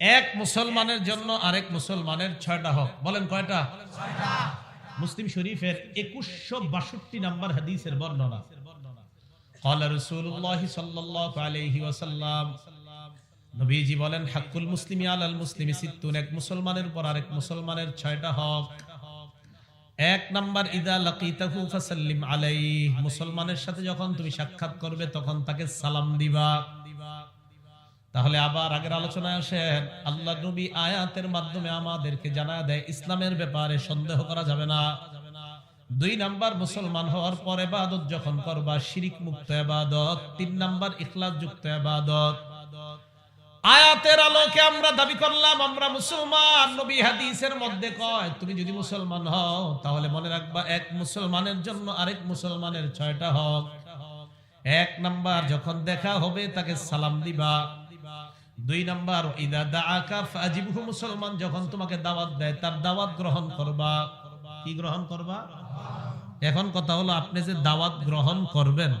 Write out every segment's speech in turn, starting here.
এক মুসলমানের জন্য আরেক মুসলমানের ছয়টা হক বলেন কয়টা মুসলিম শরীফের একুশশো বাষট্টি নাম্বার হাদিসের বর্ণনা قال رسول الله صلى الله عليه وسلم নবীজি বলেন হাক্কুল মুসলিমি আলাল মুসলিমি সিত্তুন এক মুসলমানের পর আরেক মুসলমানের ছয়টা হক এক নাম্বার ইদা লাকিতাহু ফাসাল্লিম আলাইহি মুসলমানের সাথে যখন তুমি সাক্ষাৎ করবে তখন তাকে সালাম দিবা তাহলে আবার আগের আলোচনায় আসেন আল্লাহ নবী আয়াতের মাধ্যমে আমাদেরকে জানা দেয়, ইসলামের ব্যাপারে সন্দেহ করা যাবে না। দুই নাম্বার, মুসলমান হওয়ার পর এবাদত যখন করবা, শিরিক মুক্ত এবাদত। তিন নাম্বার, ইখলাস যুক্ত এবাদত। আয়াতের আলোকে আমরা দাবি করলাম, আমরা মুসলমান। নবী হাদিসের মধ্যে কয়, তুমি যদি মুসলমান হও, তাহলে মনে রাখবা এক মুসলমানের জন্য আরেক মুসলমানের ছয়টা হক। এক নাম্বার, যখন দেখা হবে, তাকে সালাম দিবা। দুই নাম্বার, ইদা দাআকা ফাজিবহু মুসলমান যখন তোমাকে দাওয়াত দেয়, তার দাওয়াত গ্রহণ করবা। কি গ্রহণ করবা? এখন কথা হলো, আপনি যে দাওয়াত গ্রহণ করবেন,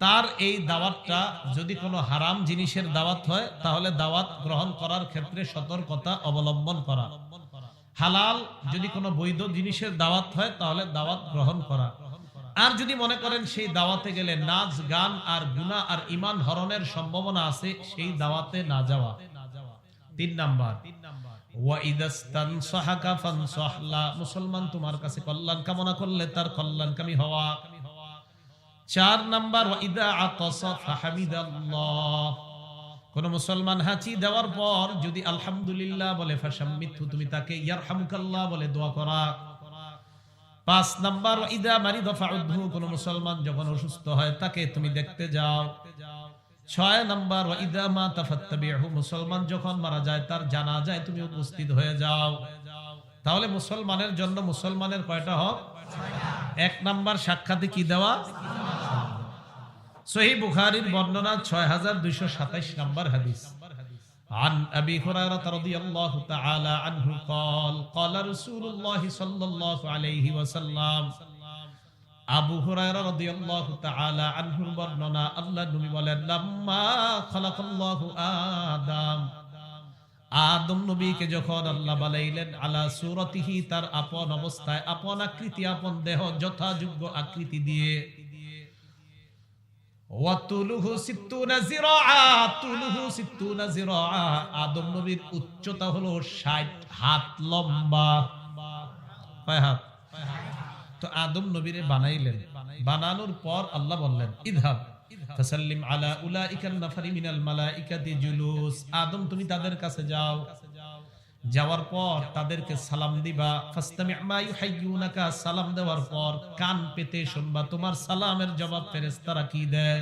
তার এই দাওয়াতটা যদি কোনো হারাম জিনিসের দাওয়াত হয়, তাহলে দাওয়াত গ্রহণ করার ক্ষেত্রে সতর্কতা অবলম্বন করা। হালাল যদি কোনো বৈধ জিনিসের দাওয়াত হয়, তাহলে দাওয়াত গ্রহণ করা। আর যদি মনে করেন সেই দাওয়াতে গেলে নাচ, গান আর গুনা আর ইমান হরণের সম্ভাবনা আছে, সেই দাওয়াতে না যাওয়া। তিন নাম্বার। মুসলমান তোমার কাছে কল্যাণ কামনা করলে তার হওয়া। চার নাম্বার কোন মুসলমান হাঁচি দেওয়ার পর যদি আলহামদুলিল্লাহ বলে, ফাশাম্মিতহু তুমি তাকে ইয়ারহামুকাল্লাহ বলে দোয়া করা। পাঁচ নাম্বার ইদা মারি দফা কোন মুসলমান যখন অসুস্থ হয়, তাকে তুমি দেখতে যাও। ছয় নাম্বার ইদা মা তাফাত্তাবিহু মুসলমান যখন মারা যায়, তার জানা যায় তুমি উপস্থিত হয়ে যাও। তাহলে মুসলমানের জন্য মুসলমানের কয়টা হক? এক নাম্বার, সাক্ষাতে কি দেওয়া? সহি বুখারীর বর্ণনা, ছয় হাজার দুইশো সাতাইশ নাম্বার হাদিস। عن أبي هريرة رضي الله تعالى عنه قال قال رسول الله صلى الله عليه وسلم আবু হুরায়রা রাদিয়াল্লাহু তাআলা আনহুর বর্ণনা আল্লাহ নবী বলেন লাম্মা খালাকাল্লাহু আদম আদম নবীকে যখন আল্লাহ বানাইলেন আলা সুরতিহি তার আপন অবস্থায় আপন আকৃতি আপন দেহ যথাযোগ্য আকৃতি দিয়ে আদম নবীর উচ্চতা হলো 60 হাত লম্বা। হাত? তো আদম নবীরে বানাইলেন। বানানোর পর আল্লাহ বললেন, ইদহাব, ফাসাল্লিম আলা উলাইকান নাফারি মিনাল মালাইকাতি জুলুস। আদম, তুমি তাদের কাছে যাও। যাওয়ার পর তাদেরকে সালাম দিবা ফাস্তামি মা ইউহাইয়ুনাকা সালাম দেওয়ার পর কান পেতে শুনবা তোমার সালামের জবাব ফেরেশতারা কি দেয়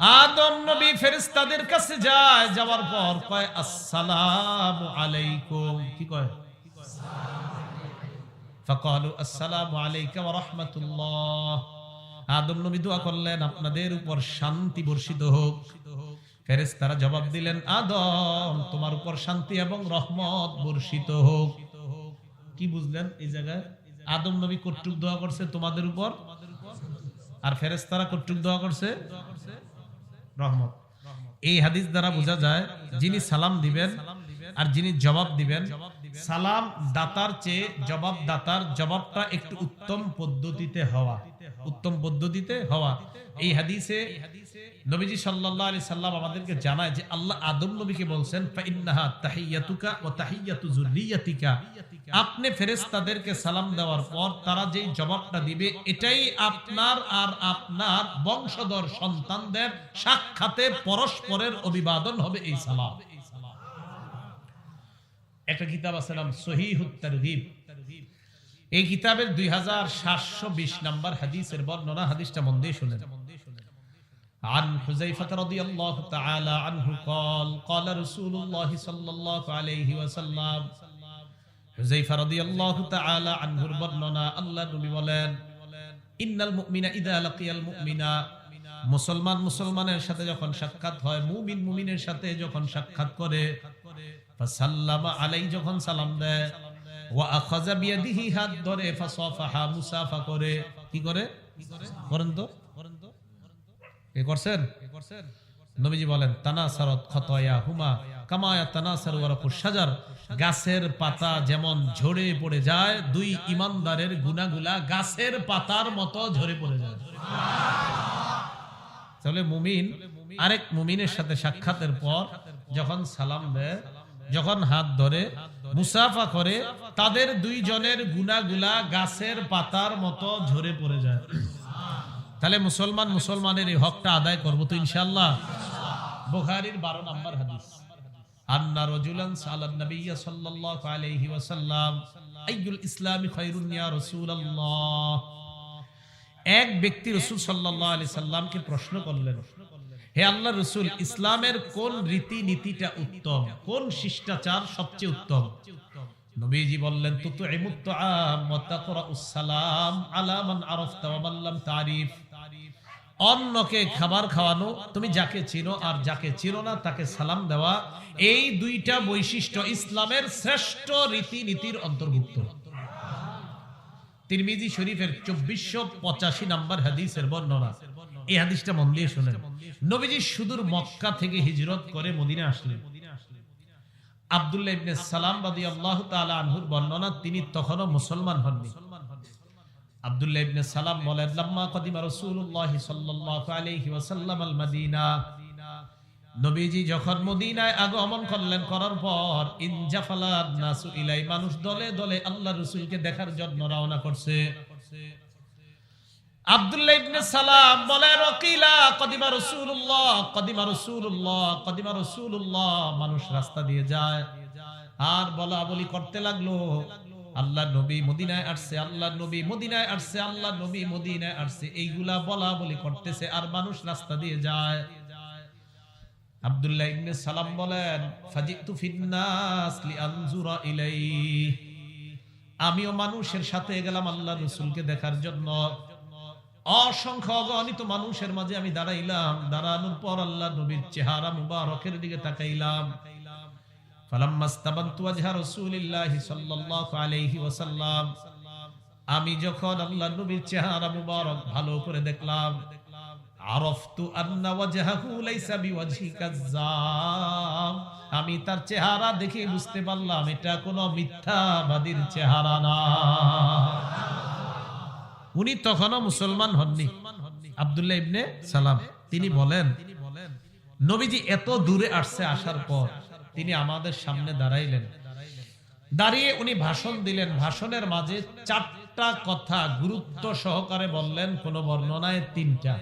আদম নবী ফেরেশতাদের কাছে যায় যাওয়ার পর কয় আসসালামু আলাইকুম কি কয় فقالوا السلام عليك ورحمة الله আদম নবী দোয়া করলেন আপনাদের উপর শান্তি বর্ষিত হোক ফেরেশতারা জবাব দিলেন, আদম, তোমার উপর শান্তি এবং রহমত বর্ষিত হোক। কি বুঝলেন এই জায়গায়? আদম নবী কর্তৃক দোয়া করছে তোমাদের উপর, আর ফেরেশতারা কর্তৃক দোয়া করছে রহমত। এই হাদিস দ্বারা বোঝা যায়, যিনি সালাম দিবেন আর যিনি জবাব দিবেন সালাম দাতার চেয়ে জবাব দাতার জবাবটা একটু উত্তম পদ্ধতিতে হওয়া, উত্তম পদ্ধতিতে হওয়া। এই হাদিসে নবীজি সাল্লাল্লাহু আলাইহি সাল্লাম আমাদেরকে জানায় যে আল্লাহ আদম নবীকে বলছেন, ফাইন্নাহা তাহিয়াতুকা ওয়া তাহিয়াতু যুররিয়াতিকা। আপনি ফেরেশতাদেরকে সালাম দেওয়ার পর তারা যেই জবাবটা দিবে, এটাই আপনার আর আপনার বংশধর সন্তানদের সাক্ষাতে পরস্পরের অভিবাদন হবে এই সালাম। একটা কিতাব আছে নাম সহিহুত তারগিব এই কিতাবের দুই হাজার সাতশো বিশ নাম্বার হাদিসের বর্ণনা হাদিসটা মন দিয়ে শুনেন عن حذيفة رضي الله تعالى عنه قال قال رسول الله صلى الله عليه وسلم حذيفة رضي الله تعالى عنه বর্ণনা আল্লাহ নবী বলেন ইন্নাল মুমিনা ইদা লাকিয়াল মুমিনা মুসলমান মুসলমানের সাথে যখন সাক্ষাৎ হয় মুমিন মুমিনের সাথে যখন সাক্ষাৎ করে যখন সালাম দেয় বিয়াদিহি, হাত ধরে, ফাসাফাহা, মুসাফা করে। কি করে? করেন তো। এ করছেন? নবীজি বলেন, তানাসারত হুমা কামায়া সাজার গাছের পাতা যেমন ঝরে পড়ে যায়, দুই ইমানদারের গুনাগুলা গাছের পাতার মতো ঝরে পড়ে যায়। তাহলে মুমিন, আরেক মুমিনের সাথে সাক্ষাতের পর যখন সালাম দেয় যখন হাত ধরে মুসাফা করে, তাদের দুইজনের গুনাগুলা গাছের পাতার মতো ঝরে পড়ে যায়। তাহলে মুসলমান মুসলমানের এই হকটা আদায় করব তো ইনশাল্লাহ বুখারীর বারো নম্বর হাদিস। আন্না রজুলান সালান নবিয়্য সাল্লাল্লাহু আলাইহি ওয়াসাল্লাম, আইয়ুল ইসলামি খায়রুন ইয়া রাসূলুল্লাহ। এক ব্যক্তি রসুল সাল্লাহ আলি সাল্লামকে প্রশ্ন করলেন হে আল্লাহ রসুল, ইসলামের কোন রীতি নীতিটা উত্তম? কোন শিষ্টাচার সবচেয়ে উত্তম? নবীজি বললেন অন্যকে খাবার খাওয়ানো, তুমি যাকে চিনো আর যাকে চিনো না, তাকে সালাম দেওয়া, এই দুইটা বৈশিষ্ট্য ইসলামের শ্রেষ্ঠ রীতিনীতির অন্তর্ভুক্ত। তিরমিজি শরীফের চব্বিশশো পঁচাশি নাম্বার হাদিসের বর্ণনা। এই হাদিসটা মন দিয়ে শুনেন। নবীজি সুদূর মক্কা থেকে হিজরত করে মদিনা আসলেন। আব্দুল্লাহ ইবনে সালাম রাদিয়াল্লাহু তাআলা আনহুর বর্ণনা তিনি তখনও মুসলমান হননি। আব্দুল্লাহ ইবনে সালাম বলেন লাম্মা কদিমা রাসূলুল্লাহ সাল্লাল্লাহু আলাইহি ওয়াসাল্লাম আল মদিনা নবীজি যখন মদিনায় আগমন করলেন করার পর ইনজাফালাত নাসু ইলাই মানুষ দলে দলে আল্লাহ রসুলকে দেখার জন্য রওনা করছে। মানুষ রাস্তা দিয়ে যায়। এইগুলা বলা বলি করতেছে আর মানুষ রাস্তা দিয়ে যায়। আব্দুল্লাহ ইবনে সালাম বলেন আমিও মানুষের সাথে গেলাম আল্লাহ রসুলকে দেখার জন্য। অসংখ্য অগণিত মানুষের মাঝে আমি দাঁড়াইলাম। দাঁড়ানোর পর আল্লাহ নবীর চেহারা মুবারকের দিকে তাকাইলাম। আমি যখন আল্লাহ নবীর চেহারা মুবারক ভালো করে দেখলাম আমি তার চেহারা দেখে বুঝতে পারলাম, এটা কোনো মিথ্যাবাদীর চেহারা না। উনি তখনও মুসলমান হননি। আব্দুল্লাহ ইবনে সালাম, তিনি বলেন, নবীজি এত দূরে আসছে আসার পর তিনি আমাদের সামনে দাঁড়াইলেন। দাঁড়িয়ে উনি ভাষণ দিলেন। ভাষণের মাঝে চারটা কথা গুরুত্ব সহকারে বললেন, কোন বর্ণনায় তিনটা।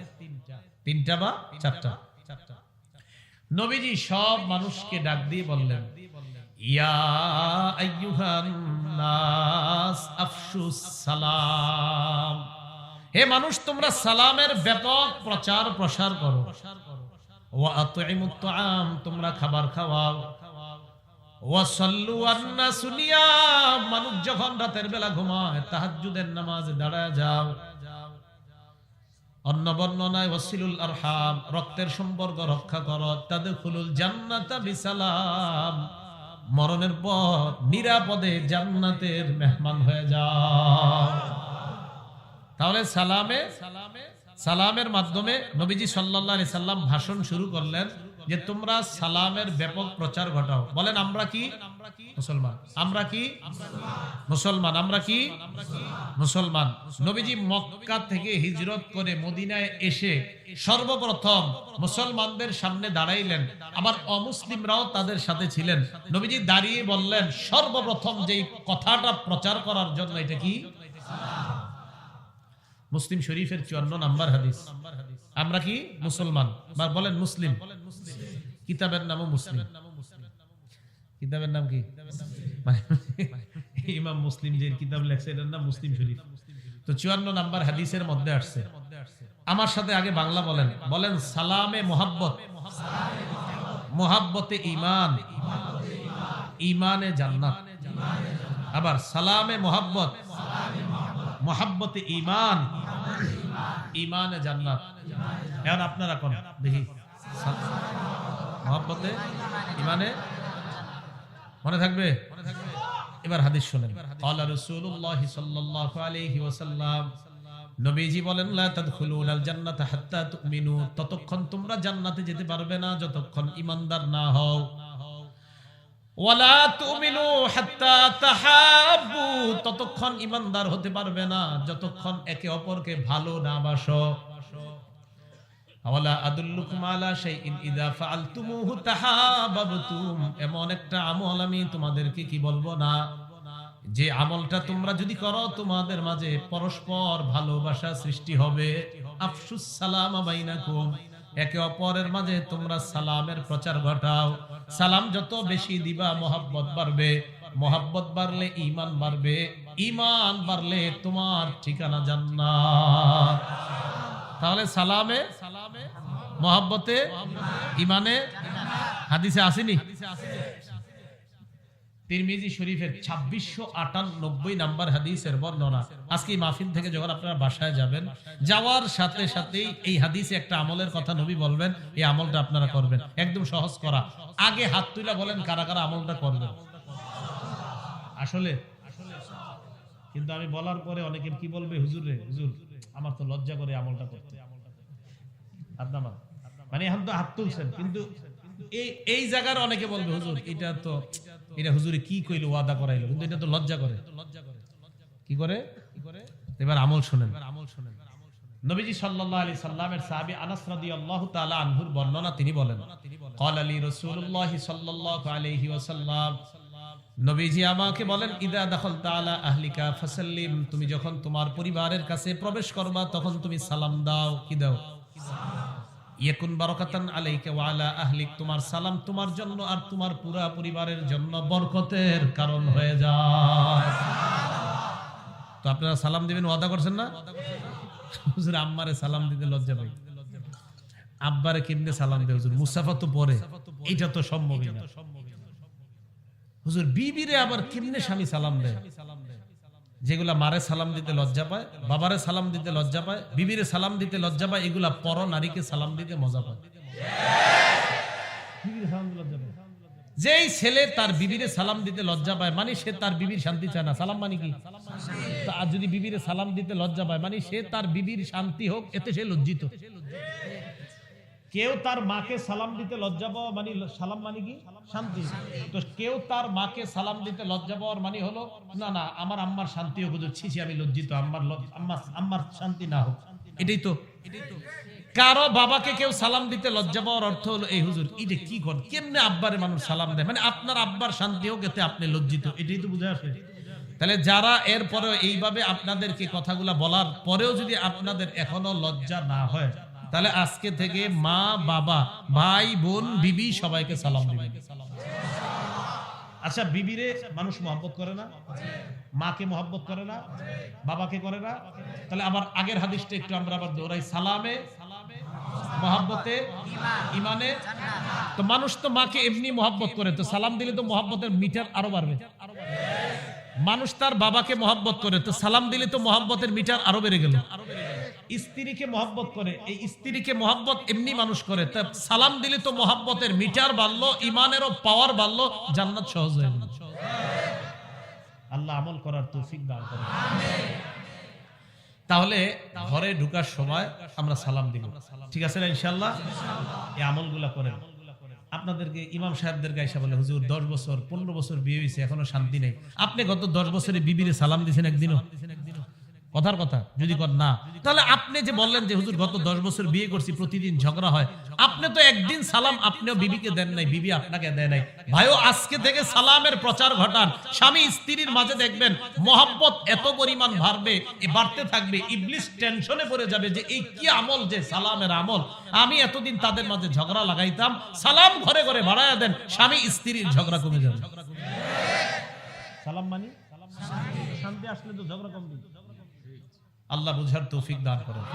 তিনটা বা চারটা? নবীজি সব মানুষকে ডাক দিয়ে বললেন, ইয়া সালাম। হে মানুষ, তোমরা সালামের ব্যাপক প্রচার, প্রসার করো। তোমরা খাবার খাওয়াও। মানুষ যখন রাতের বেলা ঘুমায় নামাজে দাঁড়ায় যাও। অন্য বর্ণনায় আরহাম, রক্তের সম্পর্ক রক্ষা করো। তাদের জান্নাতা বিসালাম। মরণের পর নিরাপদে জান্নাতের মেহমান হয়ে যা। তাহলে সালামে সালামে, সালামের মাধ্যমে নবীজি সাল্লাহ সাল্লাম ভাষণ শুরু করলেন। যে তোমরা সালামের ব্যাপক প্রচার ঘটাও। বলেন, আমরা কি? মুসলমান। আমরা কি? মুসলমান। আমরা কি? মুসলমান। নবীজি মক্কা থেকে হিজরত করে মদিনায় এসে সর্বপ্রথম মুসলমানদের সামনে দাঁড়াইলেন। আবার অমুসলিমরাও তাদের সাথে ছিলেন। নবীজি দাঁড়িয়ে বললেন, সর্বপ্রথম যেই কথাটা প্রচার করার জন্য এটা কি? মুসলিম শরীফের চুয়ান্ন নাম্বার হাদিস। আমরা কি? মুসলমান। বা বলেন মুসলিম। কিতাবের নামও মুসলিম। কিতাবের নাম কি? মানে ইমাম মুসলিম যে কিতাব লেখছে এটার নাম মুসলিম শরীফ। তো চুয়ান্ন নাম্বার হাদিসের মধ্যে আসছে। আমার সাথে আগে বাংলা বলেন। বলেন সালামে মোহাব্বত। মোহাব্বতে ইমান ইমানে জান্নাত। আবার সালামে মোহাব্বত। মোহাব্বতে ইমান ইমানে জান্নাত। এখন আপনারা কোন? দেখি। মহব্বতে ইমানে মনে থাকবে? এবার হাদিস শুনেন। আল্লাহ রাসূলুল্লাহ সাল্লাল্লাহু আলাইহি নবীজি বলেন, লা জান্নাতা হাত্তা তুমিনু। ততক্ষণ তোমরা জান্নাতে যেতে পারবে না, যতক্ষণ ঈমানদার না হও। ওয়ালা তুমিনু হাত্তা তাহাব্বু। ততক্ষণ ঈমানদার হতে পারবে না, যতক্ষণ একে অপরকে ভালো না বাসো। এমন একটা আমল আমি তোমাদেরকে কি বলব না? যে আমলটা তোমরা যদি করো, তোমাদের মাঝে পরস্পর ভালোবাসা সৃষ্টি হবে। আফসুস সালাম একে অপরের মাঝে তোমরা সালামের প্রচার ঘটাও। সালাম যত বেশি দিবা, মোহাব্বত বাড়বে। মোহাব্বত বাড়লে ঈমান বাড়বে। ঈমান বাড়লে তোমার ঠিকানা জান্নাত। তাহলে সালামে মহাব্বতে ইমানে হাদিসে আসেনি? তিরমিজি শরীফের ছাব্বিশশো আটানব্বই নাম্বার হাদিসের বর্ণনা। আজকে মাহফিল থেকে যখন আপনারা বাসায় যাবেন, যাওয়ার সাথে সাথেই এই হাদিসে একটা আমলের কথা নবী বলবেন, এই আমলটা আপনারা করবেন। একদম সহজ করা। আগে হাত তুলে বলেন, কারা কারা আমলটা করবেন আসলে? কিন্তু আমি বলার পরে অনেকে কি বলবে, হুজুর রে, হুজুর, আমার তো লজ্জা করে আমলটা করতে। আপনার মানে এখন তো হাত তুলছেন কিন্তু এই এই জায়গার অনেকে বলবে হুজুর এটা তো এটা হুজুরে কি কইলো ওয়াদা করাইলো কিন্তু এটা তো লজ্জা করে কি করে এবার আমল শুনেন আমল শুনেন নবীজি সাল্লাল্লাহু আলাইহি সাল্লামের সাহাবী আনাস রাদিয়াল্লাহু তাআলা আনহুর বর্ণনা তিনি বলেন قال لي رسول الله صلى الله عليه وسلم নবীজি আমাকে বলেন ইদা দখল তালা আহলিকা ফাসাল্লিম তুমি যখন তোমার পরিবারের কাছে প্রবেশ করবা তখন তুমি সালাম দাও কি দাও ইয়াকুন বারাকাতান আলাইকা ওয়া আলা আহলিক, তোমার সালাম তোমার জন্য আর তোমার পুরা পরিবারের জন্য বরকতের কারণ হয়ে যায়। তো আপনারা সালাম দিবেন, ওয়াদা করছেন না? হুজুর, আম্মারে সালাম দিতে লজ্জা পাই। আব্বারে কেমনে সালাম দেয় হুজুর? মুসাফা তো পরে। এটা তো সম্ভবই না। হুজুর, বিবিরে আবার কেমনে স্বামী সালাম দেয়? যেগুলা মারে সালাম দিতে লজ্জা পায়, বাবারে সালাম দিতে লজ্জা পায়, বিবিরে সালাম দিতে লজ্জা পায়, এগুলা পর নারীকে সালাম দিতে মজা পায়। যেই ছেলে তার বিবিরে সালাম দিতে লজ্জা পায় মানে সে তার বিবির শান্তি চায় না। সালাম মানে কি? আর যদি বিবিরে সালাম দিতে লজ্জা পায় মানে সে তার বিবির শান্তি হোক, এতে সে লজ্জিত। কেউ তার মাকে সালাম দিতে লজ্জা পাওয়া মানে সালাম মানে কি? শান্তি। তো কেউ তার মাকে সালাম দিতে লজ্জা পাওয়ার মানে হলো না না আমার আম্মার শান্তি হোক হুজুর, ছি ছি আমি লজ্জিত আম্মার আম্মা আম্মার শান্তি না হোক। এটাই তো। কারও বাবাকে কেউ সালাম দিতে লজ্জা পাওয়ার অর্থ হলো এই হুজুর এটা কি কর? কেমনে আব্বারে মানুষ সালাম দেয়? মানে আপনার আব্বার শান্তি হোক এতে আপনি লজ্জিত। এটাই তো বুঝে আসে। তাহলে যারা এরপরে এইভাবে আপনাদেরকে কথাগুলা বলার পরেও যদি আপনাদের এখনও লজ্জা না হয় তাহলে আজকে থেকে মা, বাবা, ভাই, বোন, বিবি সবাইকে সালাম দিবেন আচ্ছা বিবিরে মানুষ মহব্বত করে না? মাকে মহব্বত করে না? বাবাকে করে না? তাহলে আবার আগের হাদিসটা একটু আমরা আবার দৌড়াই। সালামে, মহাব্বতে ইমানে তো মানুষ তো মাকে এমনি মহাব্বত করে, তো সালাম দিলে তো মহাব্বতের মিটার আরও বাড়বে। মানুষ তার বাবাকে মহব্বত করে, তো সালাম দিলে তো মহব্বতের মিটার আরও বেড়ে গেল। স্ত্রীকে মহব্বত করে, এই স্ত্রীকে মহব্বত এমনি মানুষ করে, তা সালাম দিলে তো মহব্বতের মিটার বাড়লো, ইমানেরও পাওয়ার বাড়লো, জান্নাত সহজ হয়ে গেল। আল্লাহ আমল করার তৌফিক দান করে তাহলে ঘরে ঢুকার সময় আমরা সালাম দিব। ঠিক আছে না ইনশাল্লাহ এই আমলগুলা করেন। আপনাদেরকে ইমাম সাহেবদের গাইসা বলে, হুজুর, দশ বছর, পনেরো বছর বিয়ে হয়েছে এখনও শান্তি নেই। আপনি গত দশ বছরে বিবিরে সালাম দিয়েছেন একদিনও? কথার কথা, যদি কর না। তাহলে আপনি যে বললেন যে, হুজুর, গত দশ বছর বিয়ে করছি, প্রতিদিন ঝগড়া হয়। আপনি তো একদিন সালাম আপনিও বিবিকে দেন নাই, বিবি আপনাকে দেয় নাই। ভাইও আজকে থেকে সালামের প্রচার ঘটান। স্বামী স্ত্রীর মাঝে দেখবেন মহাব্বত এত পরিমাণ বাড়বে বাড়তে থাকবে, ইবলিস টেনশনে পড়ে যাবে যে, এই কি আমল যে সালামের আমল? আমি এতদিন তাদের মাঝে ঝগড়া লাগাইতাম। সালাম ঘরে ঘরে বাড়ায় দেন, স্বামী স্ত্রীর ঝগড়া কমে যাবে। সালাম মানি? শান্তি আসলে তো ঝগড়া কমবে। আল্লাহ বুঝার তৌফিক দান করেন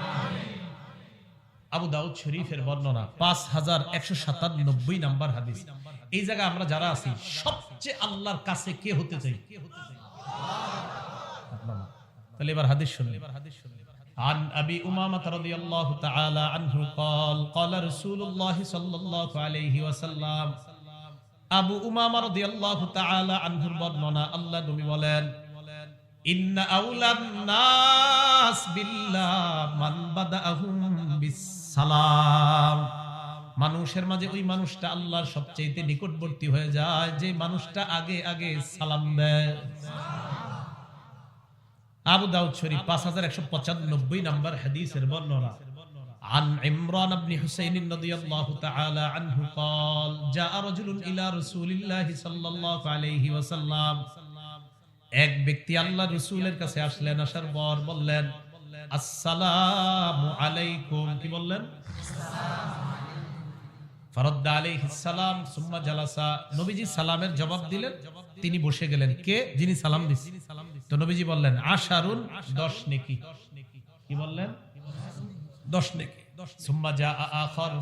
আবু দাউদ শরীফের বর্ণনা পাঁচ হাজার একশো সাতানব্বই নাম্বার হাদিস এই জায়গায় আমরা যারা আছি সবচেয়ে আল্লাহর কাছে কে হতে চাই আপনারা। তাহলে এবার হাদিস শুনলে এবার হাদিস শুনলে عن أبي أمامة رضي الله تعالى عنه قال قال رسول الله صلى الله عليه وسلم আবু উমামা রাদিয়াল্লাহু তাআলা আনহুর বর্ণনা আল্লাহ নবী বলেন ইন্না আউলান নাস বিল্লাহ মান বাদাহুম বিসসালাম মানুষের মাঝে ওই মানুষটা আল্লাহর সবচেয়ে নিকটবর্তী হয়ে যায় যে মানুষটা আগে আগে সালাম দেয় আবু দাউদ শরীফ পাঁচ হাজার একশো পঁচানব্বই নম্বর হাদিসের বর্ণনা عن عمران بن حسين رضي الله تعالى عنه قال جاء رجل إلى رسول الله صلى الله عليه وسلم এক ব্যক্তি আল্লাহ রসুলের কাছে আসলেন, আসার পর বললেন, আসসালামু আলাইকুম। কি বললেন? তিনি বসে গেলেন। কে? যিনি সালাম তো নবীজি বললেন, আশারুন 10 নেকি। কি বললেন? 10 নেকি। সুম্মা জা আখার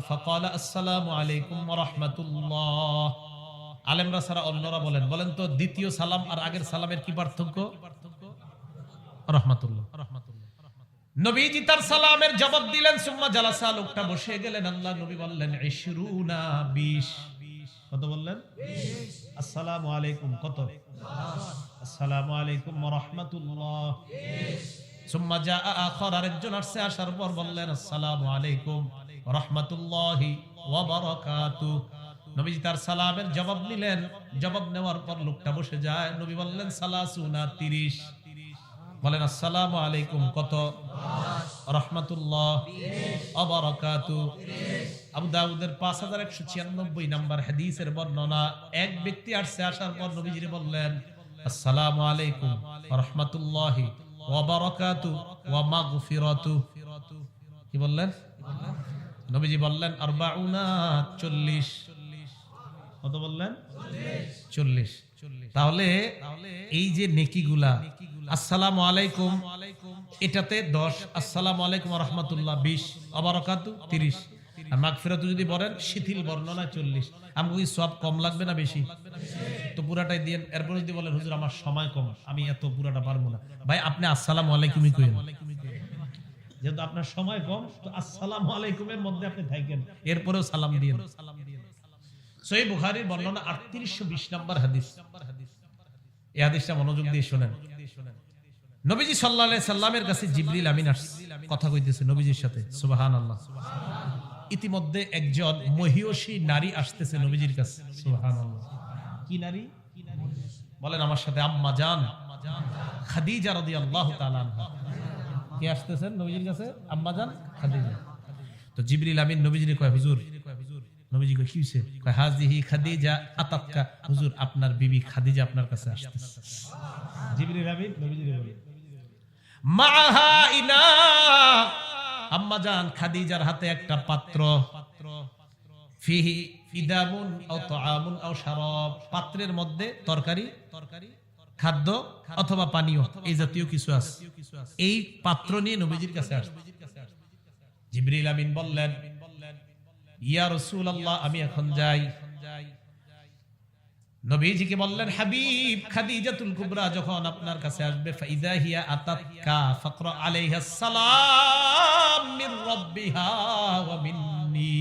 আলাইকুম রাহমাতুল্লাহ। আলেমরা সারা অন্যরা বলেন। বলেন তো, দ্বিতীয় সালাম আর আগের সালামের কি পার্থক্য? রহমাতুল্লাহ। নবীজি তার সালামের জবাব দিলেন, সুম্মা জালাসা, লোকটা বসে গেলেন, আল্লাহ নবী বললেন, ইশরুনা 20 কত বললেন? আসসালামু আলাইকুম, কত? আসসালামু আলাইকুম রাহমাতুল্লাহ। সুম্মা জা আখার, আরেকজন আসছে, আসার পর বললেন, আসসালামু আলাইকুম রাহমাতুল্লাহি ওয়া বারাকাতুহু। নবীজি তার সালামের জবাব নিলেন। জবাব নেওয়ার পর লোকটা বসে যায়। নবী বললেন, সালাসুনা 30 বলেন, আসসালামু আলাইকুম, কত? রহমাতুল্লাহ। অবরাকাতু। আবু দাউদের 5196 নাম্বার হাদিসের বর্ণনা, এক ব্যক্তি আসছে, আসার পর নবীজি বললেন, আসসালামু আলাইকুম, রহমাতুল্লাহি ওয়া বারাকাতু ওয়া মাগফিরাতু কি বললেন? নবীজি বললেন, আরবাউনা 40 কত বললেন? চল্লিশ। তাহলে এই যে নেকিগুলা আসসালামু আলাইকুম। এটাতে দশ আসসালামু আলাইকুম রহমতুল্লাহ বিশ অবরকাতু তিরিশ। আর মাগফিরাতু যদি বলেন শিথিল বর্ণনা চল্লিশ। আমাকে সব কম লাগবে না বেশি? তো পুরাটাই দিয়ে এরপর যদি বলেন হুজুর আমার সময় কম। আমি এত পুরাটা পারব না। ভাই আপনি আসসালামু আলাইকুমই কইেন। যেহেতু আপনার সময় কম তো আসসালামু আলাইকুমের মধ্যে আপনি থাকেন। এরপরেও সালাম দিয়ে সালাম দিয়ে বর্ণনা 3820 নম্বর হাদিস। এই হাদিসটা মনোযোগ দিয়ে শুনেন। নবীজি সাল্লামের কাছে জিবরিল আমিন কথা কইতেছে নবীজির সাথে, সুবহানাল্লাহ। ইতিমধ্যে একজন মহিয়সী নারী আসতেছে নবীজির কাছে, সুবহানাল্লাহ। কি নারী? বলেন আমার সাথে আম্মা জান, খাদিজা তাআলা আনহা। কে আসতেছেন নবীজির কাছে? আম্মা জান, খাদিজা। তো জিবরিল আমিন নবীজির কয়, হুজুর নবীজি কয় কি হইছে? কয় হাজিহি খাদিজা আতাতকা। হুজুর আপনার বিবি খাদিজা আপনার কাছে আসতেছে। জিবরিল আমিন বলে মাহা ইনা। আম্মা জান খাদিজার হাতে একটা পাত্র। ফিহি ইদামুন আও তাআমুন আও শারাব পাত্রের মধ্যে তরকারি তরকারি খাদ্য অথবা পানীয় এই জাতীয় কিছু আছে। এই পাত্র নিয়ে নবীজির কাছে আসছে। জিবরিল আমিন বললেন ইয়া রাসূলুল্লাহ, আমি এখন যাই। নবীজিকে বললেন, হাবিব, খাদিজাতুল কুবরা যখন আপনার কাছে আসবে, ফাইদা হিয়া আতাতকা ফাকরা আলাইহা সালাম মির রাব্বিহা ওয়া মিন্নি।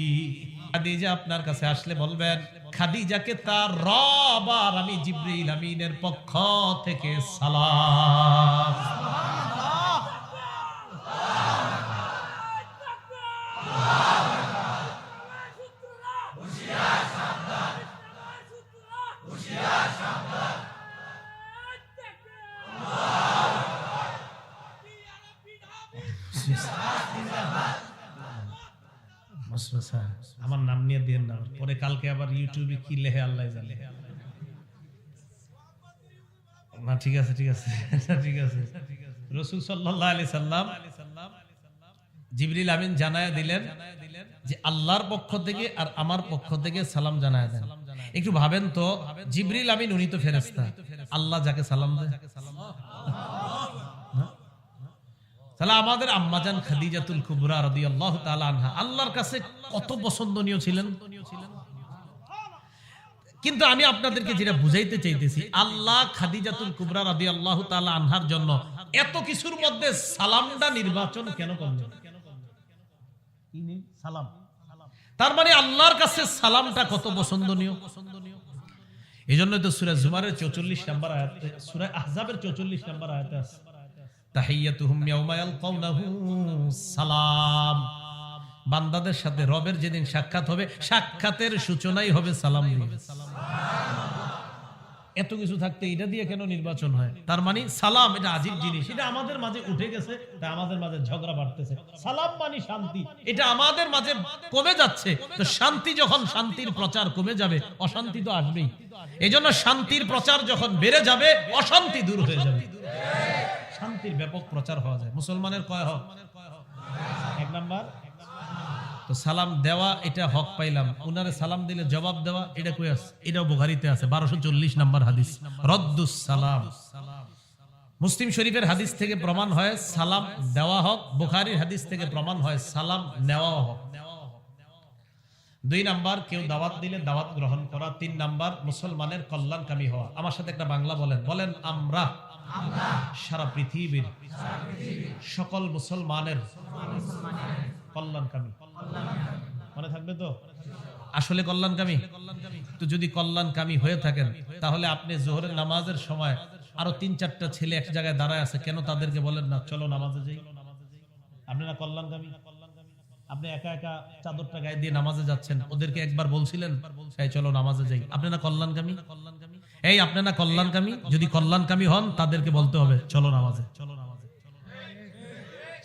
খাদিজা আপনার কাছে আসলে বলবেন, খাদিজাকে তার রব আর আমি জিবরিল আমিনের পক্ষ থেকে সালাম। ইউটিউবে কি লেহে আল্লাহ জানে। না, ঠিক আছে ঠিক আছে ঠিক আছে। রসুল সাল্লাল্লাহু আলাইহি সাল্লাম জিবরিল আমিন জানায় দিলেন যে আল্লাহর পক্ষ থেকে আর আমার পক্ষ থেকে সালাম জানায় দেন। একটু ভাবেন তো, জিবরিল আমিন উনি তো ফেরেশতা। আল্লাহ যাকে সালাম দেয়। তাহলে আমাদের আম্মাজান খাদিজাতুল কুবরা রাদিয়াল্লাহু তাআলা আনহা, আল্লাহর কাছে কত পছন্দনীয় ছিলেন? কিন্তু আমি আপনাদেরকে যেটা বুঝাইতে চাইতেছি, আল্লাহ খাদিজাতুল কুবরা রাদিয়াল্লাহু তাআলা আনহার জন্য এত কিছুর মধ্যে সালামটা নির্বাচন কেন করলেন? সালাম। তার মানে আল্লাহর কাছে সালামটা কত পছন্দনীয়? এই জন্য তো সুরা জুমারের চৌচল্লিশ নাম্বার আয়াতে, সুরা আহজাবের চৌচল্লিশ নাম্বার আয়াতে আছে, তাহিয়াতুহুম ইয়াউমা সালাম। বান্দাদের সাথে রবের যেদিন সাক্ষাৎ হবে, সাক্ষাতের সূচনাই হবে সালাম এত কিছু থাকতে এটা দিয়ে কেন নির্বাচন হয়? তার মানে সালাম এটা আজীব জিনিস। এটা আমাদের মাঝে উঠে গেছে, তা আমাদের মাঝে ঝগড়া বাড়তেছে। সালাম মানে শান্তি। এটা আমাদের মাঝে কমে যাচ্ছে। তো শান্তি যখন শান্তির প্রচার কমে যাবে, অশান্তি তো আসবেই। এই জন্য শান্তির প্রচার যখন বেড়ে যাবে, অশান্তি দূর হয়ে যাবে। শান্তির ব্যাপক প্রচার হওয়া যায়। মুসলমানের কয় হক? এক নাম্বার তো সালাম দেওয়া, এটা হক পাইলাম। উনারে সালাম দিলে জবাব দেওয়া, এটা কই আছে? এটাও বুখারীতে আছে, বারোশো চল্লিশ নাম্বার হাদিস। রদ্দুস সালাম। মুসলিম শরীফের হাদিস থেকে প্রমাণ হয়, সালাম দেওয়া হক। বুখারীর হাদিস থেকে প্রমাণ হয়, সালাম নেওয়া হক। দুই নাম্বার, কেউ দাওয়াত দিলে দাওয়াত গ্রহণ করা। তিন নাম্বার, মুসলমানের কল্যাণকামী হওয়া। আমার সাথে একটা বাংলা বলেন। বলেন, আমরা সারা পৃথিবীর সকল মুসলমানের কল্যাণকামী। মনে থাকবে তো? আসলে কল্যাণকামী। তো যদি কল্যাণকামী হয়ে থাকেন, তাহলে আপনি জোহরের নামাজের সময় আরও তিন চারটা ছেলে এক জায়গায় দাঁড়ায় আছে, কেন তাদেরকে বলেন না, চলো নামাজে যাই? আপনারা কল্যাণকামী? আপনি একা একা চাদরটা গায়ে দিয়ে নামাজে যাচ্ছেন, ওদেরকে একবার বলছিলেন, এই চলো নামাজে যাই। আপনারা কল্যাণকামী? এই, আপনারা কল্যাণকামী? যদি কল্যাণকামী হন, তাদেরকে বলতে হবে, চলো নামাজে। চলো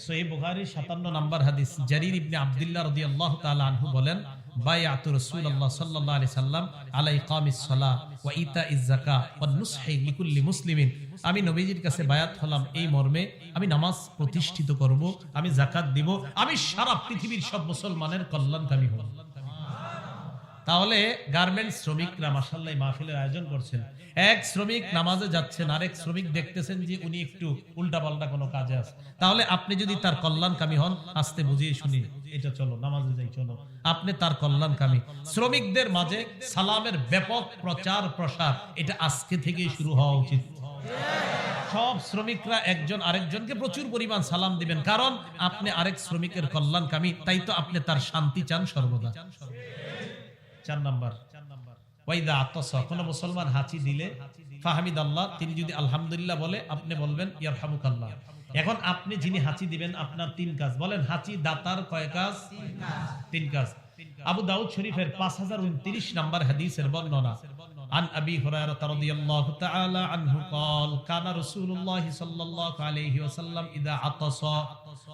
নামাজে সহিহ সাতান্ন 57 নাম্বার হাদিস। জারির ইবনে আবদুল্লাহ রদি আল্লাহ তালা আনহু বলেন আমি নবীজির কাছে বায়াত হলাম এই মর্মে, আমি নামাজ প্রতিষ্ঠিত করব, আমি জাকাত দিব, আমি সারা পৃথিবীর সব মুসলমানের কল্যাণকামী হব। তাহলে গার্মেন্টস শ্রমিকরা মাসাল্লাহ মাহফিলের আয়োজন করছেন। এক শ্রমিক নামাজে যাচ্ছেন, আরেক শ্রমিক দেখতেছেন যে উনি একটু উল্টাপাল্টা কোনো কাজে আছে তাহলে আপনি যদি তার কল্যাণকামী হন, আস্তে বুঝিয়ে শুনি, এটা চলো, নামাজে যাই, চলো। আপনি তার কল্যাণকামী। শ্রমিকদের মাঝে সালামের ব্যাপক প্রচার, প্রসার, এটা আজকে থেকেই শুরু হওয়া উচিত। সব শ্রমিকরা একজন আরেকজনকে প্রচুর পরিমাণ সালাম দিবেন, কারণ আপনি আরেক শ্রমিকের কল্যাণকামী, তাই তো আপনি তার শান্তি চান সর্বদা। চার নাম্বার ওয়াইদা আত্মস কোন মুসলমান হাঁচি দিলে ফাহামিদ আল্লাহ তিনি যদি আলহামদুলিল্লাহ বলে আপনি বলবেন ইয়ারহামুক আল্লাহ এখন আপনি যিনি হাঁচি দিবেন আপনার তিন কাজ বলেন হাঁচি দাতার কয় কাজ তিন কাজ আবু দাউদ শরীফের পাঁচ হাজার উনত্রিশ নাম্বার হাদিসের বর্ণনা عن أبي هريرة رضي الله تعالى عنه قال كان رسول الله صلى الله عليه وسلم إذا عطس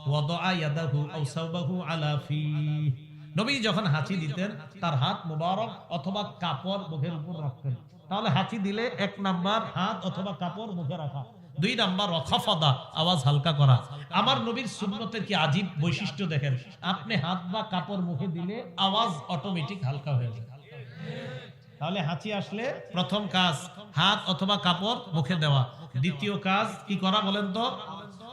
وضع يده أو ثوبه على فيه নবী যখন হাঁচি দিতেন, তার হাত মুবারক অথবা কাপড় মুখের উপর রাখতেন। তাহলে হাঁচি দিলে এক নাম্বার হাত অথবা কাপড় মুখে রাখা, দুই নাম্বার রখাফাদা, আওয়াজ হালকা করা। আমার নবীর সুন্নতের কি আজীব বৈশিষ্ট্য দেখেন? আপনি হাত বা কাপড় মুখে দিলে আওয়াজ অটোমেটিক হালকা হয়ে যায়। তাহলে হাঁচি আসলে প্রথম কাজ, হাত অথবা কাপড় মুখে দেওয়া। দ্বিতীয় কাজ কি করা বলেন তো?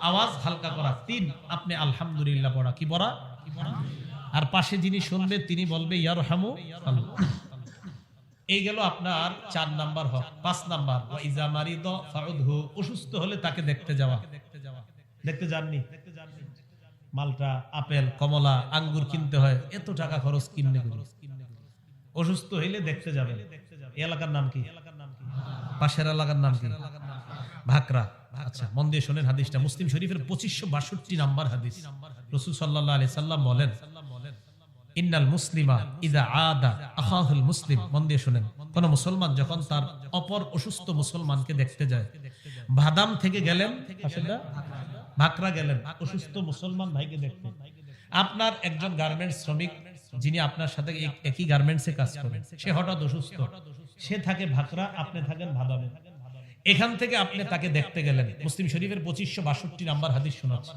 আওয়াজ হালকা করা। তিন, আপনি আলহামদুলিল্লাহ পড়া। কি পড়া? আর পাশে যিনি শুনবে তিনি বলবে ইয়ার হামু এই গেল আপনার চার নাম্বার হক, পাঁচ নাম্বার। অসুস্থ হলে তাকে দেখতে যাওয়া। দেখতে যাননি? মালটা, আপেল, কমলা, আঙ্গুর কিনতে হয়, এত টাকা খরচ কিনলে অসুস্থ হইলে দেখতে এই এলাকার নাম কি? পাশের এলাকার নাম কি? ভাকরা। আচ্ছা মন দিয়ে শোনেন হাদিসটা। মুসলিম শরীফের পঁচিশশো বাষট্টি নাম্বার হাদিস। রসুল সাল্লাহ আলি সাল্লাম বলেন ইন্নাল মুসলিমা ইদা আদা আখাহুল মুসলিম। মন দিয়ে শুনেন। কোন মুসলমান যখন তার অপর অসুস্থ মুসলমানকে দেখতে যায়, বাদাম থেকে গেলেন ভাকরা গেলেন, অসুস্থ মুসলমান ভাইকে দেখতে। আপনার একজন গার্মেন্টস শ্রমিক, যিনি আপনার সাথে একই গার্মেন্টসে কাজ করেন, সে হঠাৎ অসুস্থ। সে থাকে ভাকরা, আপনি থাকেন ভাদামে এখান থেকে আপনি তাকে দেখতে গেলেন। মুসলিম শরীফের পঁচিশশো বাষট্টি নাম্বার হাদিস শোনাচ্ছে।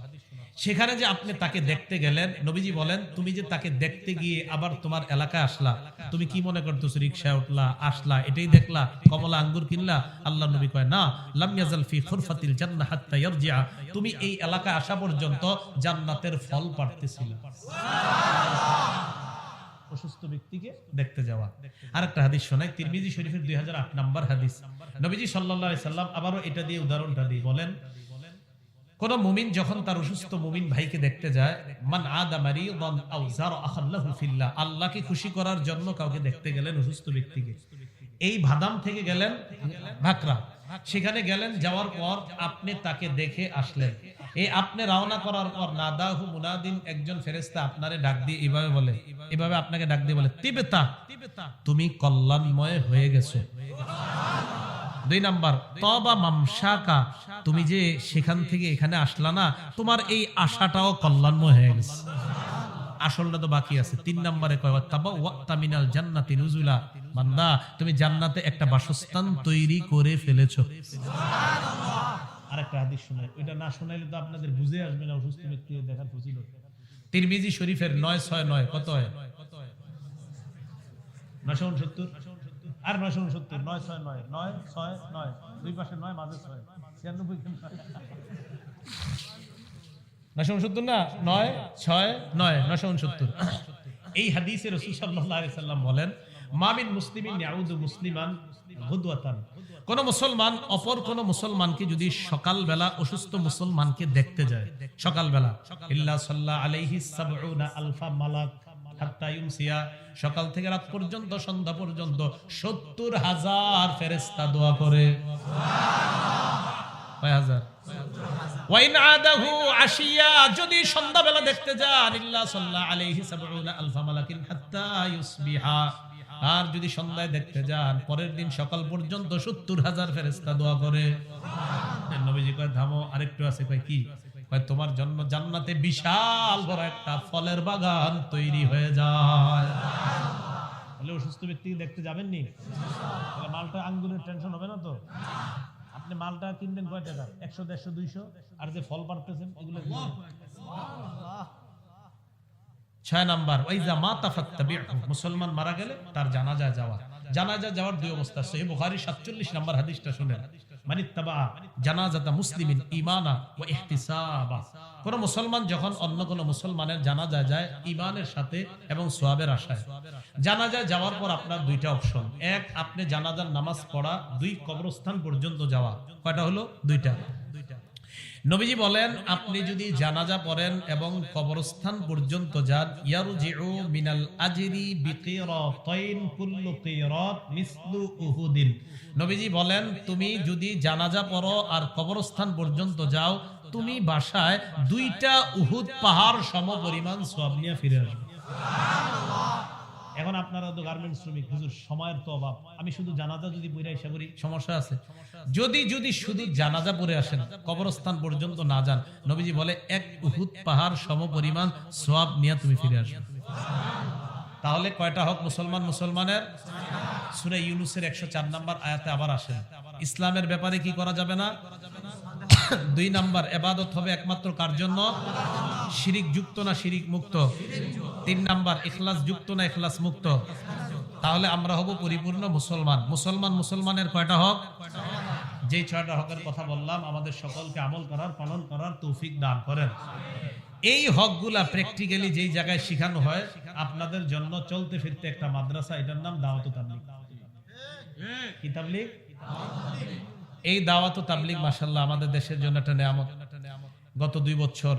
সেখানে যে আপনি তাকে দেখতে গেলেন, নবীজি বলেন, তুমি যে তাকে দেখতে গিয়ে আবার তোমার এলাকায় আসলা, তুমি কি মনে করতেছো রিক্সায় উঠলা, আসলা, এটাই দেখলা, কমলা আঙ্গুর কিনলা? আল্লাহ নবী কয়, না, লাম ইয়াজাল ফি খুরফাতিল জান্নাহ হাত্তা ইয়ারজিআ। তুমি এই এলাকায় আসা পর্যন্ত জান্নাতের ফল পাড়তেছিলে। অসুস্থ ব্যক্তিকে দেখতে যাওয়া। আর একটা হাদিস শোনায় তিরমিজি শরীফের দুই নাম্বার হাদিস। নবীজি সাল্লাহ সাল্লাম আবারও এটা দিয়ে উদাহরণটা দিয়ে বলেন কোন মুমিন যখন তার অসুস্থ মুমিন ভাইকে দেখতে যায়, মান আল্লাহকে খুশি করার জন্য কাউকে দেখতে গেলেন অসুস্থ ব্যক্তিকে। এই ভাদাম থেকে গেলেন ভাকরা। সেখানে গেলেন, যাওয়ার পর আপনি তাকে দেখে আসলেন। এই আপনি রওনা করার পর নাদাহু মুনাদিন একজন ফেরেশতা আপনারে ডাক দিয়ে এভাবে বলে, এভাবে আপনাকে ডাক দিয়ে বলে, তিবেতা, তুমি কল্যাণময় হয়ে গেছো। দুই নাম্বার তবা মামসাকা। তুমি যে সেখান থেকে এখানে আসলা না তোমার এই আশাটাও কল্যাণময় হয়ে গেছে। আসলটা তো বাকি আছে। তিন নম্বরে কয় তাবা জান্নাতি নুজুলা। বান্দা তুমি জান্নাতে একটা বাসস্থান তৈরি করে ফেলেছো। আরেকটা হাদিস শুনে ওইটা না শোনাইলে তো আপনাদের বুঝে আসবে না অসুস্থ ব্যক্তি দেখার ফজিল তিরমিজি শরীফের নয় ছয় নয় কত হয়? নয়শো উনসত্তর। আর নয়শো উনসত্তর, নয় ছয় নয় নয় ছয় নয়, দুই পাশে নয়, মাঝে ছয়, ছিয়ানব্বই নয়শো উনসত্তর না, নয় ছয় নয়, নয়শো উনসত্তর। এই রসুল সাল্লাহ সাল্লাম বলেন মামিন মুসলিমিন কোন মুসলমান, অপর কোন মুসলমানকে যদি সকালবেলা অসুস্থ মুসলমানকে দেখতে যায়, সকালবেলা, ইল্লা সাল্লাহ আলাইহি সাবউনা আলফা মালাক। সকাল থেকে রাত পর্যন্ত সন্ধ্যা পর্যন্ত সত্তর হাজার ফেরেস্তা দোয়া করে। কয় হাজার? ওয়াইন আদাহু আশিয়া যদি সন্ধ্যাবেলা দেখতে যান ইল্লা সাল্লাহ আলাইহি সাবউনা আলফা মালাকিন হাত্তা ইউসবিহা। আর যদি সন্ধ্যায় দেখতে যান পরের দিন সকাল পর্যন্ত সত্তর হাজার ফেরেস্তা দোয়া করে। নবীজি কয় থামো আরেকটু আছে কয় কি? তোমার জন্য জান্নাতে বিশাল বড় একটা ফলের বাগান তৈরি হয়ে যায়। বলে অসুস্থ ব্যক্তি দেখতে যাবেন নি তাহলে মালটা আঙ্গুলের টেনশন হবে না তো? আপনি মালটা কিনবেন কয় টাকা? একশো দেড়শো দুইশো? আর যে ফল পারতেছেন ওগুলো ছয় নাম্বার ওইজা মা তাফাত্তাবিহু মুসলমান মারা গেলে তার জানাজা যাওয়া। জানাজা যাওয়ার দুই অবস্থা সহিহ বুখারী 47 নাম্বার হাদিসটা শুনেন। মানে তাবা জানাজাতা মুসলিমিন ওয়া ইহতিসাবা। কোন মুসলমান যখন অন্য কোন মুসলমানের জানাজা যায়, ঈমানের সাথে এবং সওয়াবের আশায়। জানাজা যাওয়ার পর আপনার দুইটা অপশন। এক, আপনি জানাজার নামাজ পড়া দুই কবরস্থান পর্যন্ত যাওয়া। কয়টা হলো? দুইটা। নবীজি বলেন, আপনি যদি জানাজা পড়েন এবং কবরস্থান পর্যন্ত যান, ইয়ারজিউ মিনাল আজরি বিকিরাতাইন কুল্লু কিরাত মিসলু উহুদিন। নবীজি বলেন, তুমি যদি জানাজা পড়ো আর কবরস্থান পর্যন্ত যাও, তুমি বাসায় দুইটা উহুদ পাহাড় সম পরিমাণ সওয়াব নিয়ে ফিরে আসবে। এখন আপনারা তো গার্মেন্টস শ্রমিক হুজুর সময়ের তো অভাব। আমি শুধু জানাজা যদি বইরা হিসাব করি। সমস্যা আছে। যদি যদি শুধু জানাজা পড়ে আসেন কবরস্থান পর্যন্ত না যান নবীজি বলে এক উহুদ পাহাড় সম পরিমাণ সোয়াব নিয়ে তুমি ফিরে আসবে। তাহলে কয়টা হক মুসলমান মুসলমানের? সুরে ইউনুসের একশো চার নাম্বার আয়াতে আবার আসেন। ইসলামের ব্যাপারে কি করা যাবে না? দুই নাম্বার এবাদত হবে একমাত্র কার জন্য? শিরিক যুক্ত না শিরিক মুক্ত? তিন নাম্বার, ইখলাস যুক্ত না ইখলাস মুক্ত? তাহলে আমরা হব পরিপূর্ণ মুসলমান। মুসলমান মুসলমানের কয়টা হক? যেই ছয়টা হকের কথা বললাম, আমাদের সকলকে আমল করার, পালন করার তৌফিক দান করেন। এই হকগুলা প্র্যাকটিক্যালি যেই জায়গায় শেখানো হয়, আপনাদের জন্য চলতে ফিরতে একটা মাদ্রাসা, এটার নাম দাওয়াত তাবলিগ। কি তাবলিগ? এই দাওয়াত তাবলিগ মাসাল্লাহ আমাদের দেশের জন্য একটা নিয়ামত। গত দুই বছর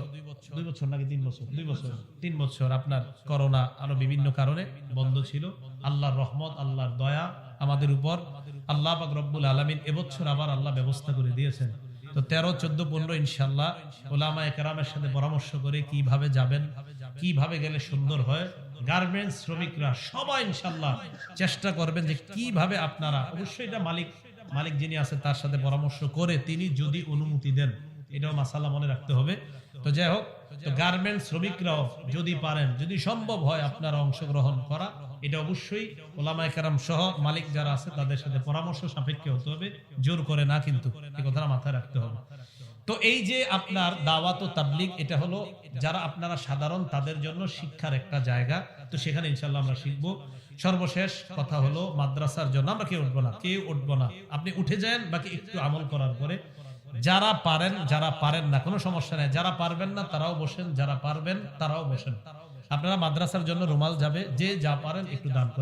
দুই বছর নাকি তিন বছর? দুই বছর। তিন বছর আপনার করোনা আরও বিভিন্ন কারণে বন্ধ ছিল। আল্লাহর রহমত, আল্লাহর দয়া আমাদের উপর। আল্লাহ পাক রব্বুল আলমিন এবছর আবার আল্লাহ ব্যবস্থা করে দিয়েছেন। তো তেরো, চোদ্দ, পনেরো ইনশাল্লাহ ওলামা একরামের সাথে পরামর্শ করে কীভাবে যাবেন, কীভাবে গেলে সুন্দর হয়। গার্মেন্টস শ্রমিকরা সবাই ইনশাল্লাহ চেষ্টা করবেন যে কীভাবে আপনারা, অবশ্যই এটা মালিক মালিক যিনি আছে তার সাথে পরামর্শ করে তিনি যদি অনুমতি দেন। এটাও মাসালা মনে রাখতে হবে। তো যাই হোক, তো গার্মেন্টস শ্রমিকরাও যদি পারেন, যদি সম্ভব হয় আপনারা অংশগ্রহণ করা, এটা অবশ্যই ওলামায় কারাম সহ মালিক যারা আছে তাদের সাথে পরামর্শ সাপেক্ষে হতে হবে, জোর করে না কিন্তু এই কথাটা মাথায় রাখতে হবে। তো এই যে আপনার দাওয়াত ও তাবলিগ, এটা হলো যারা আপনারা সাধারণ তাদের জন্য শিক্ষার একটা জায়গা, তো সেখানে ইনশাল্লাহ আমরা শিখব। সর্বশেষ কথা হলো মাদ্রাসার জন্য, আমরা কেউ উঠবো না, কেউ উঠবো না। আপনি উঠে যান, বাকি একটু আমল করার পরে যারা পারেন যারা পারেন না, কোনো সমস্যা নেই। যারা পারবেন না, তারাও বসেন, যারা পারবেন, তারাও বসেন। আপনারা মাদ্রাসার জন্য রুমাল যাবে, যে যা পারেন একটু দান